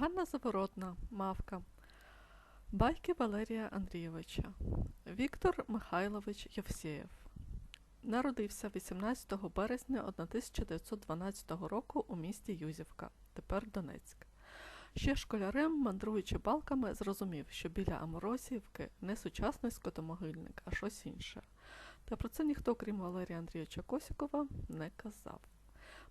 Ганна Заворотна, Мавка. Байки Валерія Андрійовича. Віктор Михайлович Євсєєв. Народився 18 березня 1912 року у місті Юзівка, тепер Донецьк. Ще школярем, мандруючи балками, зрозумів, що біля Аморосіївки не сучасний скотомогильник, а щось інше. Та про це ніхто, крім Валерія Андрійовича Косікова, не казав.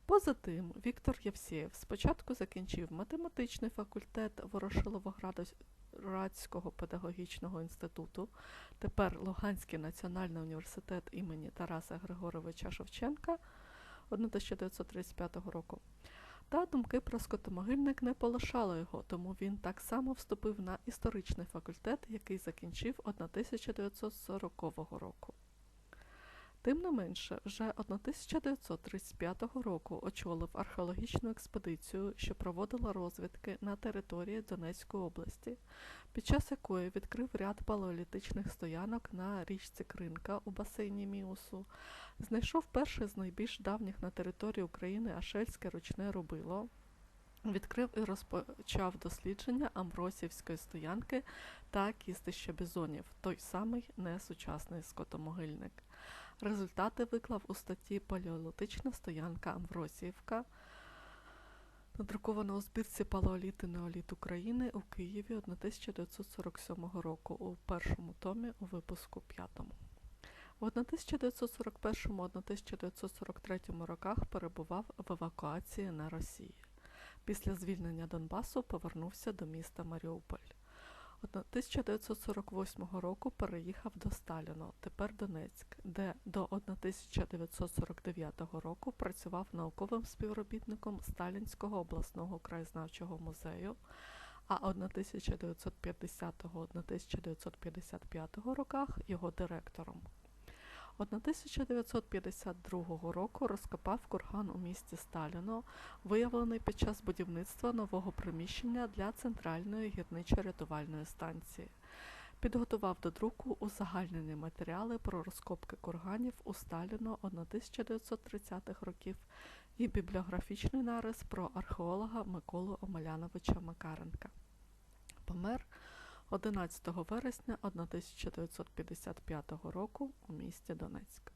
Поза тим, Віктор Євсєєв спочатку закінчив математичний факультет Ворошилово-Градського педагогічного інституту, тепер Луганський національний університет імені Тараса Григоровича Шевченка 1935 року. Та думки про скотомогильник не полишали його, тому він так само вступив на історичний факультет, який закінчив 1940 року. Тим не менше, вже 1935 року очолив археологічну експедицію, що проводила розвідки на території Донецької області, під час якої відкрив ряд палеолітичних стоянок на річці Кринка у басейні Міусу, знайшов перше з найбільш давніх на території України Ашельське ручне рубило, відкрив і розпочав дослідження Амбросівської стоянки та кістища бізонів, той самий несучасний скотомогильник. Результати виклав у статті Палеолітична стоянка Амвросіївка, надрукована у збірці Палеоліт і Неоліт України у Києві 1947 року у першому томі у випуску 5. В 1941-1943 роках перебував в евакуації на Росії. Після звільнення Донбасу повернувся до міста Маріуполь. 1948 року переїхав до Сталіно, тепер Донецьк, де до 1949 року працював науковим співробітником Сталінського обласного краєзнавчого музею, а 1950-1955 роках його директором. 1952 року розкопав курган у місті Сталіно, виявлений під час будівництва нового приміщення для центральної гірничо-рятувальної станції. Підготував до друку узагальнені матеріали про розкопки курганів у Сталіно 1930-х років і бібліографічний нарис про археолога Миколу Омеляновича Макаренка. Помер 11 вересня 1955 року у місті Донецьк.